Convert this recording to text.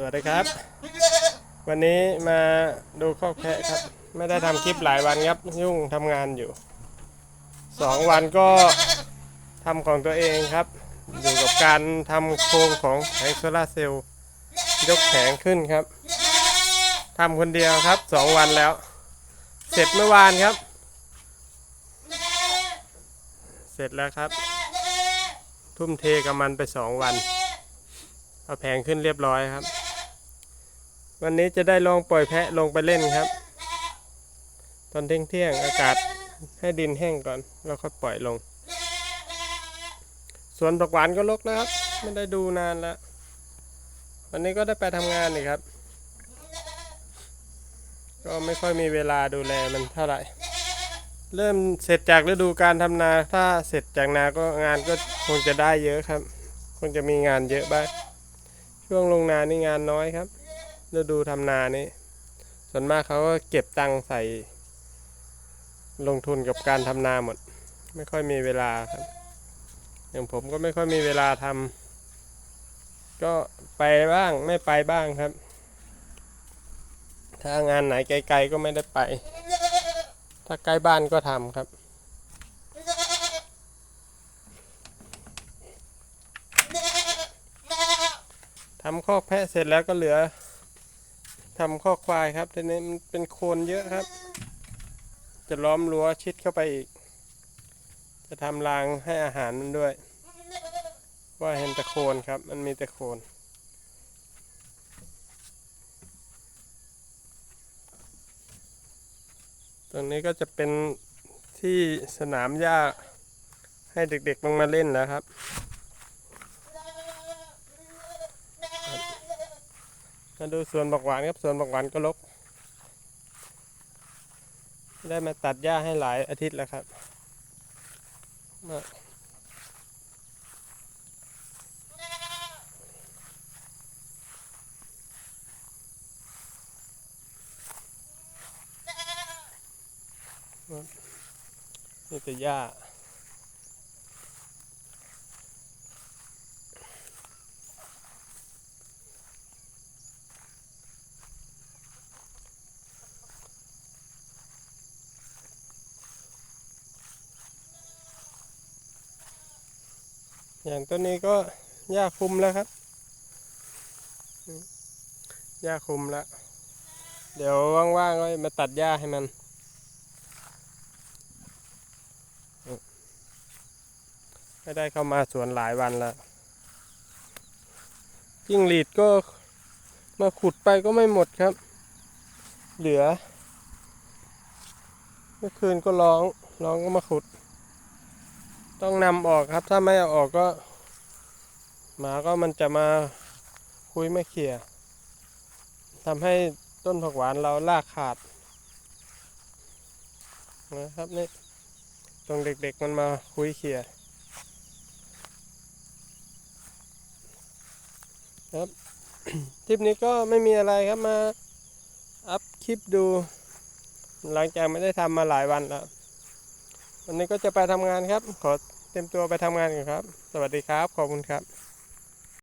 สวัสดีครับ วันนี้มาดูข้อแพะครับ ไม่ได้ทำคลิปหลายวันครับ ยุ่งทำงานอยู่สองวันก็ทำของตัวเองครับ อยู่กับการทำโครงของแผงโซลาเซลล์ยกแผงขึ้นครับทำคนเดียวครับสองวันแล้ว เสร็จเมื่อวานครับ เสร็จแล้วครับ ทุ่มเทกับมันไปสองวัน เอาแผงขึ้นเรียบร้อยครับ วันนี้จะได้ลองปล่อยแพะลงไปเล่นครับ ตอนเที่ยงเที่ยงอากาศให้ดินแห้งก่อน แล้วค่อยปล่อยลง สวนผักหวานก็ลกแล้วครับ ไม่ได้ดูนานแล้ว วันนี้ก็ได้ไปทำงานอีกครับ ก็ไม่ค่อยมีเวลาดูแลมันเท่าไหร่ เริ่มเสร็จจากฤดูการทำนา ถ้าเสร็จจากนาก็งานก็คงจะได้เยอะครับ คงจะมีงานเยอะบ้าง ช่วงลงนานี่งานน้อยครับ ฤดูทำนานี่ส่วนมากเขาก็เก็บตังค์ใส่ ลงทุนกับการทำนาหมด ไม่ค่อยมีเวลาครับ อย่างผมก็ไม่ค่อยมีเวลาทำก็ไปบ้างไม่ไปบ้างครับ ถ้างานไหนไกลๆก็ไม่ได้ไป ถ้าใกล้บ้านก็ทำครับทำคอกแพะเสร็จแล้วก็เหลือ ทำคอควายครับทีนี้มันเป็นโคนเยอะครับ จะล้อมรั้วชิดเข้าไปอีก จะทำรางให้อาหารมันด้วย ว่าเห็นแต่โคนครับ มันมีแต่โคนตรงนี้ก็จะเป็นที่สนามหญ้าให้เด็กๆลงมาเล่นแล้วครับ มาดูสวนบักหวานครับสวนบักหวานก็รกได้มาตัดหญ้าให้หลายอาทิตย์แล้วครับมานี่แต่หญ้า อย่างต้นนี้ก็หญ้าคุมแล้วครับหญ้าคุมแล้ว เดี๋ยวว่างๆก็มาตัดหญ้าให้มัน ไม่ได้เข้ามาสวนหลายวันแล้วจิ้งหรีดก็มาขุดไปก็ไม่หมดครับ เหลือ เมื่อคืนก็ร้อง ร้องก็มาขุด ต้องนำออกครับ ถ้าไม่เอาออกก็ หมาก็มันจะมาคุยไม่เขี่ยทำให้ต้นผักหวานเราลากขาดนะครับนี่ตรงเด็กๆมันมาคุยเขี่ยครับคลิปนี้ก็ไม่มีอะไรครับมาอัพคลิปดู หลังจากไม่ได้ทำมาหลายวันแล้ว วันนี้ก็จะไปทำงานครับ ขอเต็มตัวไปทำงานก่อนครับ สวัสดีครับ ขอบคุณครับ